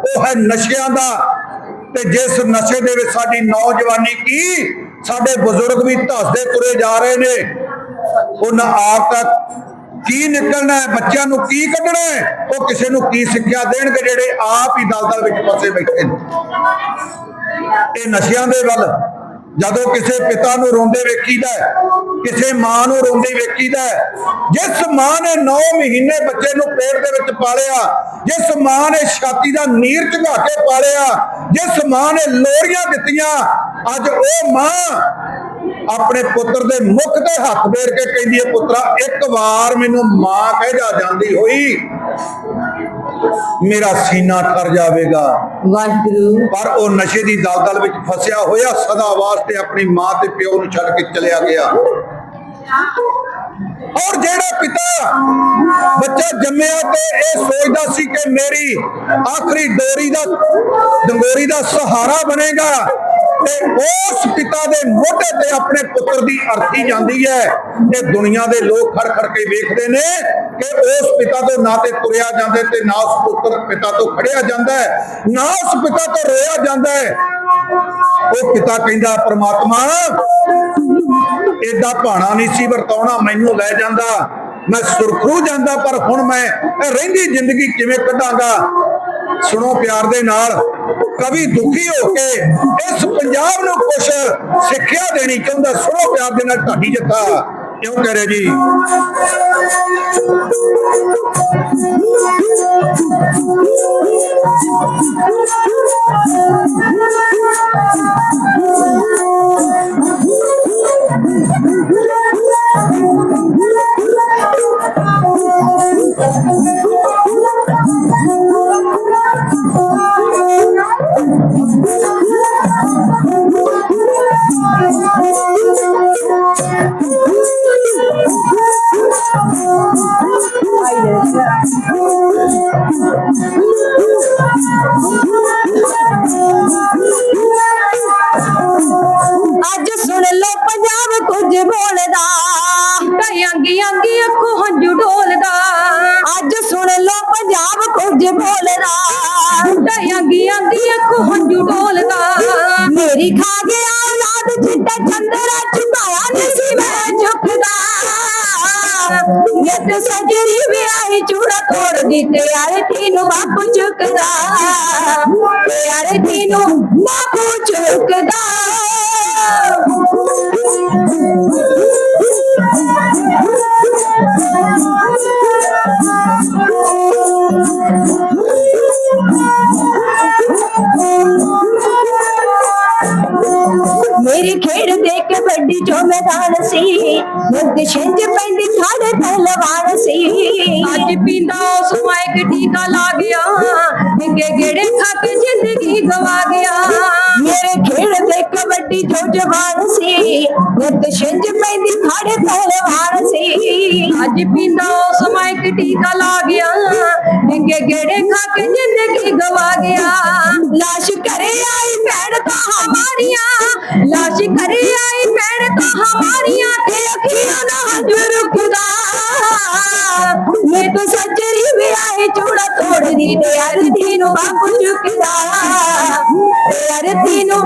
ਉਹ ਹੈ ਨਸ਼ਿਆਂ ਦਾ। ਤੇ ਜਿਸ ਨਸ਼ੇ ਦੇ ਵਿੱਚ ਸਾਡੀ ਨੌਜਵਾਨੀ ਕੀ, ਸਾਡੇ ਬਜ਼ੁਰਗ ਵੀ ਧੱਸਦੇ ਤੁਰੇ ਜਾ ਰਹੇ ਨੇ। ਉਹਨਾਂ ਆਪ ਤੱਕ ਕੀ ਨਿਕਲਣਾ ਹੈ? ਬੱਚਿਆਂ ਨੂੰ ਕੀ ਕੱਢਣਾ ਹੈ? ਉਹ ਕਿਸੇ ਨੂੰ ਕੀ ਸਿੱਖਿਆ ਦੇਣਗੇ ਜਿਹੜੇ ਆਪ ਹੀ ਦਲਦਲ ਵਿੱਚ ਫਸੇ ਬੈਠੇ ਨੇ? ਇਹ ਨਸ਼ਿਆਂ ਦੇ ਵੱਲ ਜਦੋਂ ਕਿਸੇ ਪਿਤਾ ਨੂੰ ਰੋਂਦੇ ਵੇਖੀਦਾ ਹੈ, ਕਿਸੇ ਮਾਂ ਨੂੰ ਰੋਂਦੀ ਵੇਖੀਦਾ ਹੈ, ਜਿਸ ਮਾਂ ਨੇ 9 ਮਹੀਨੇ ਬੱਚੇ ਨੂੰ ਪੇਟ ਦੇ ਵਿੱਚ ਪਾਲਿਆ ਜਿਸ ਮਾਂ ਨੇ ਛਾਤੀ ਦਾ ਨੀਰ ਝੁਕਾ ਕੇ ਪਾਲਿਆ ਜਿਸ ਮਾਂ ਨੇ ਲੋਰੀਆਂ ਦਿੱਤੀਆਂ ਅੱਜ ਉਹ ਮਾਂ ਆਪਣੇ ਪੁੱਤਰ ਦੇ ਮੁਖ ਤੇ ਹੱਥ ਫੇਰ ਕੇ ਕਹਿੰਦੀ ਹੈ ਪੁੱਤਰਾ ਇੱਕ ਵਾਰ ਮੈਨੂੰ ਮਾਂ ਕਹਿ ਜਾ ਜਾਂਦੀ ਹੋਈ। ਮੇਰਾ ਸੀਨਾ ਠਰ ਜਾਵੇਗਾ। ਵਾਹਿਗੁਰੂ। ਪਰ ਉਹ ਨਸ਼ੇ ਦੀ ਦਲਦਲ ਵਿੱਚ ਫਸਿਆ ਹੋਇਆ ਸਦਾ ਵਾਸਤੇ ਆਪਣੀ ਮਾਂ ਤੇ ਪਿਓ ਨੂੰ ਛੱਡ ਕੇ ਚਲਿਆ ਗਿਆ। ਔਰ ਜਿਹੜਾ ਪਿਤਾ ਬੱਚਾ ਜੰਮਿਆ ਤੇ ਇਹ ਸੋਚਦਾ ਸੀ ਕਿ ਮੇਰੀ ਆਖਰੀ ਡੋਰੀ ਦਾ ਡੰਗੋਰੀ ਦਾ ਸਹਾਰਾ ਬਣੇਗਾ ਤੇ ਉਸ ਪਿਤਾ ਦੇ ਮੋਢੇ ਤੇ ਆਪਣੇ ਪੁੱਤਰ ਦੀ ਅਰਥੀ ਜਾਂਦੀ ਹੈ। ਤੇ ਦੁਨੀਆ ਦੇ ਲੋਕ ਖੜ ਖੜ ਕੇ ਵੇਖਦੇ ਨੇ ਕਿ ਉਸ ਪਿਤਾ ਤੋਂ ਨਾ ਤੇ ਤੁਰਿਆ ਜਾਂਦਾ ਤੇ ਨਾ ਉਸ ਪੁੱਤਰ ਪਿਤਾ ਤੋਂ ਖੜਿਆ ਜਾਂਦਾ ਹੈ, ਨਾ ਉਸ ਪਿਤਾ ਤੋਂ ਰੋਇਆ ਜਾਂਦਾ ਹੈ। ਉਹ ਪਿਤਾ ਕਹਿੰਦਾ, ਪ੍ਰਮਾਤਮਾ, ਏਡਾ ਭਾਣਾ ਨਹੀਂ ਸੀ ਵਰਤਾਉਣਾ, ਮੈਨੂੰ ਲੈ ਜਾਂਦਾ। ਮੈਂ ਸੁਰਖਰੂ ਜਾਂਦਾ, ਪਰ ਹੁਣ ਮੈਂ ਰਹਿੰਦੀ ਜ਼ਿੰਦਗੀ ਕਿਵੇਂ ਕੱਢਾਂਗਾ? ਸੁਣੋ ਪਿਆਰ ਦੇ ਨਾਲ, ਕਵੀ ਦੁਖੀ ਹੋ ਕੇ ਇਸ ਪੰਜਾਬ ਨੂੰ ਕੁਝ ਸਿੱਖਿਆ ਦੇਣੀ ਚਾਹੁੰਦਾ, ਸੁਣੋ ਪਿਆਰ ਦੇ ਨਾਲ ਢਾਡੀ ਜੱਥਾ। ਕਿਉਂ ਕਹਿ ਰਿਹਾ ਨਿਤ ਸਜਰੀ ਵੀ ਚੂੜਾ ਤੋੜ ਦਿੱਤੇ ਯਾਰ ਤੀਨੂੰ ਬਾਪੂ ਚੁੱਕਦਾ। ਯਾਰ ਤੀਨੂੰ ਬਾਪੂ ਚੁੱਕਦਾ। ਛਿੰਝ ਪੈਂਦੀ ਸਾਡੇ ਪਹਿਲਵਾਨ ਸੀ। ਅੱਜ ਪੀਂਦਾ ਉਸ ਮਾਇਕ ਟੀਕਾ ਲਾ ਗਿਆ। ਨਿੱਕੇ ਗੇੜੇ ਖਾ ਕੇ ਜ਼ਿੰਦਗੀ ਗਵਾ ਗਿਆ। ਮੇਰੇ ਖੇਡ ਦੇਖ ਕੇ ਵੱਡੀ ਜੋ ਜਵਾਨ ਸੀ। ਪੈਂਦੀ ਸਾਡੇ ਪਹਿਲਵਾਨ ਸੀ ਅੱਜ ਪੀਂਦਾ ਉਸ ਮਾਇਕ ਟੀਕਾ ਲਾ ਗਿਆ। ਨਿੱਕੇ ਗੇੜੇ ਖਾ ਕੇ ਜ਼ਿੰਦਗੀ ਗਵਾ ਗਿਆ। ਲਾਸ਼ ਕਰੇ ਆਈ, ਭੈਣ ਤਾਂ ਹਮਾਰੀਆਂ। ਲਾਸ਼ ਕਰੇ ਆਈ, ਭੈਣ ਤਾਂ ਹਮਾਰੀਆਂ ਤੇ ਅੱਖੀਆਂ ਨਾ ਹੰਝੂ ਰੁਕਦਾ। ਮੈਂ ਤਾਂ ਸੱਚਰੀ ਵੀ ਆਏ ਚੂੜਾ ਤੋੜਦੀ ਤੇ ਅਰਥੀ ਨੂੰ ਬਾਪੂ ਚੁੱਕਦਾ। ਤੇ ਅਰਥੀ ਨੂੰ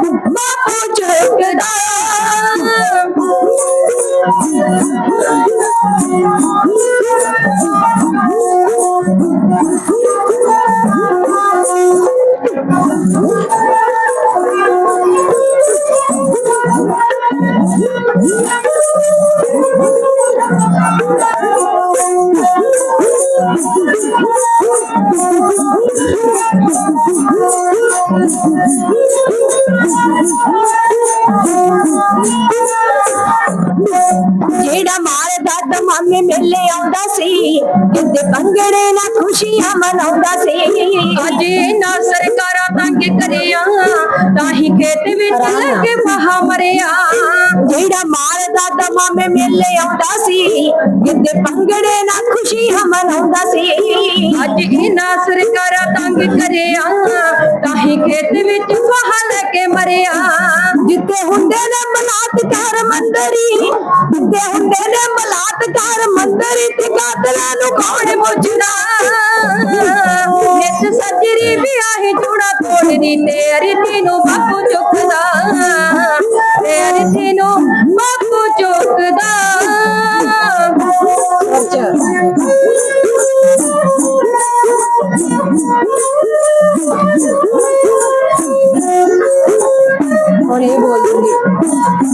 ਜਿਹੜਾ ਮਾਰਦਾ ਦਮਾਮੇ ਮੇਲੇ ਆਉਂਦਾ ਸੀ ਕਿਤੇ ਭੰਗੜੇ ਨਾਲ ਖੁਸ਼ੀਆਂ ਮਨਾਉਂਦਾ ਸੀ। ਅੱਜ ਇਹਨਾਂ ਸਰਕਾਰਾਂ ਤੰਗ ਕਰਿਆ, ਤਾਂ ਹੀ ਖੇਤ ਵਿੱਚ ਲੱਗੇ ਮਹਾ ਮਰਿਆ। ਜਿਹੜਾ ਮਾਰਦਾ ਦਮਾਮੇ ਮੇਲੇ ਆਉਂਦਾ ਸੀ ਕਿਤੇ ਭੰਗੜੇ ਨਾਲ ਖੁਸ਼ੀਆਂ ਮਨਾਉਂਦਾ ਸੀ। ਅੱਜ ਇਹਨਾਂ ਸਰਕਾਰਾਂ ਤੰਗ ਕਰਿਆ, ਤਾਂ ਹੀ ਖੇਤ ਵਿੱਚ ਮਹਾ ਲੱਗੇ ਮਰਿਆ। ਹੁੰਦੇ ਨੇ ਬਲਾਤਕਾਰ ਮੰਦਰੀ। ਜਿੱਤੇ ਹੁੰਦੇ ਨੇ ਬਲਾਤਕਾਰ ਮੰਦਰੀ ਤੇ ਕਾਤਲਾਂ ਨੂੰ ਕੌਣ ਪੁੱਛਦਾ ਨਿਤ ਸੱਜਰੀ ਵੀ ਆਹੀ ਤੋੜਦੀ ਤੇ ਅਰਥੀ ਨੂੰ ਬਾਪੂ ਚੁੱਕਦਾ। ਤੇ ਅਰਥੀ ਨੂੰ ਬਾਪੂ ਚੁੱਕਦਾ। ਅੱਛਾ। ਹੁਣ ਇਹ Oh,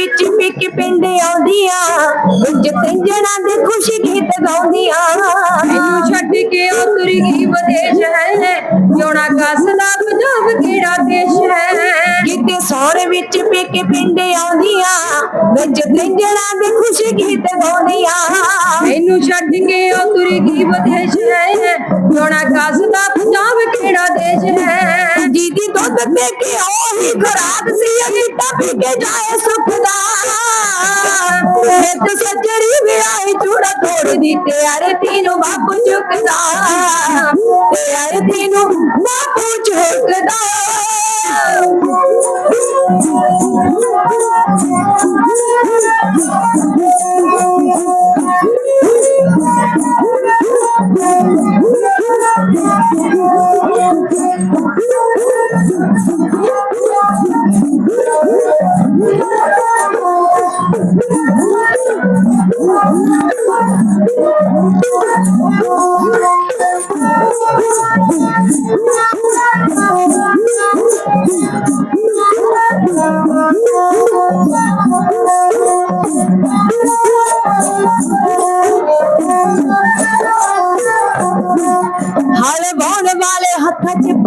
ਵਿੱਚ ਪਿੱਕ ਪਿੰਡ ਆਉਂਦੀਆਂ ਵਿੱਚ ਤਿੰਜਣਾ ਦੇ ਖੁਸ਼ੀ ਗੀਤ ਗਾਉਂਦੀਆਂ। ਮੈਨੂੰ ਛੱਡ ਕੇ ਉਹ ਤੁਰ ਗਈ ਵਿਦੇਸ਼ ਹੈ ਜੋਣਾ ਕੱਸਦਾ ਪੰਜਾਬ ਕਿਹੜਾ ਦੇਸ਼ ਹੈ? ਕਿਤੇ ਸੋਹਣੇ ਵਿੱਚ ਪਿੱਕ ਪਿੰਡ ਆਉਂਦੀਆਂ ਵਿੱਚ ਤਿੰਜਣਾ ਦੇ ਖੁਸ਼ੀ ਗੀਤ ਗਾਉਂਦੀਆਂ। ਮੈਨੂੰ ਛੱਡ ਕੇ ਉਹ ਤੁਰ ਗਈ ਵਿਦੇਸ਼ ਹੈ ਜੋਣਾ ਕੱਸਦਾ ਪੰਜਾਬ ਕਿਹੜਾ ਦੇਸ਼ ਹੈ? ਜੀਦੀ ਦੁੱਧ ਦੇ ਕੇ ਉਹੀ ਖਰਾਕ ਸੀ ਅਗੀਤਾ ਪੀ ਕੇ ਜਾਏ ਸੁਖ ਦਾ। ਇੱਕ ਸੱਜਰੀ ਵੀ ਆਈ ਚੂੜਾ ਤੋੜਦੀ ਤੇ ਅਰੇ ਤੀਨੂੰ ਬਾਪੂ ਚੁੱਕਦਾ। ਤੇ ਅਰੇ ਤੀਨੂੰ ਬਾਪੂ ਚੁੱਕਦਾ।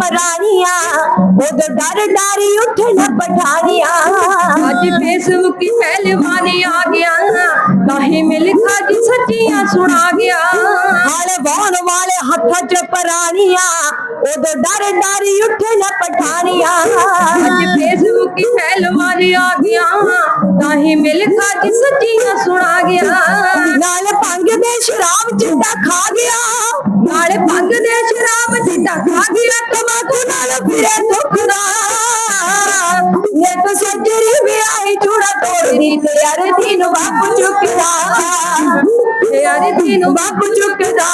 ਪਰਾਣੀਆਂ ਉਹਦੇ ਡਰ ਡਾਰੀ ਉੱਠਣ ਪਠਾਨੀਆਂ। ਅੱਜ ਫੇਸਬੁੱਕ ਕੀ ਪਹਿਲਵਾਨੀ ਆ ਗਿਆ ਕਾਹੇ ਮਿਲ ਖਾਜੀ ਸੱਚੀਆਂ ਸੁਣਾ ਗਿਆ। ਹਾਲੇ ਬਾਣ ਵਾਲੇ ਹੱਥਾਂ 'ਚ ਪਰਾਣੀਆਂ ਉਹਦੇ ਡਰ ਡਾਰੀ ਉੱਠਣ ਪਠਾਨੀਆਂ ਅੱਜ ਫੇਸਬੁੱਕ ਕੀ ਪਹਿਲਵਾਨੀ ਆ ਗਿਆ। ਕਾਹੇ ਮਿਲ ਖਾਜੀ ਸੱਚੀਆਂ ਸੁਣਾ ਗਿਆ। ਨਾਲ ਭੰਗ ਦੇ ਸ਼ਰਾਬ ਚਿੱਟਾ ਖਾ ਗਿਆ। ਨਾਲੇ ਭੰਗ ਦੇ ਸ਼ਰਾਬ ਚਿੱਟਾ ਖਾ ਗਿਆ। ਤਮਾਕੂ ਨਾਲ ਫਿਰੇ ਦੁਖਦਾ ਇਹ ਤਾਂ ਸੱਜਰੀ ਵੀ ਆਈ ਚੂੜਾ ਤੋੜਦੀ ਤੇ ਯਾਰ ਤੀਨੂੰ ਬਾਪੂ ਚੁੱਕਦਾ ਤੇ ਯਾਰ ਤੀਨੂੰ ਬਾਪੂ ਚੁੱਕਦਾ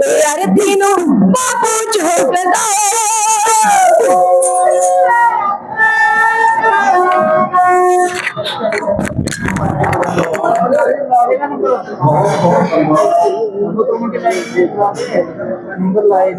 ਤੇ ਯਾਰ ਤੀਨੂੰ ਬਾਪੂ ਚੁੱਕਦਾ ਨੰਬਰ ਲਾਏ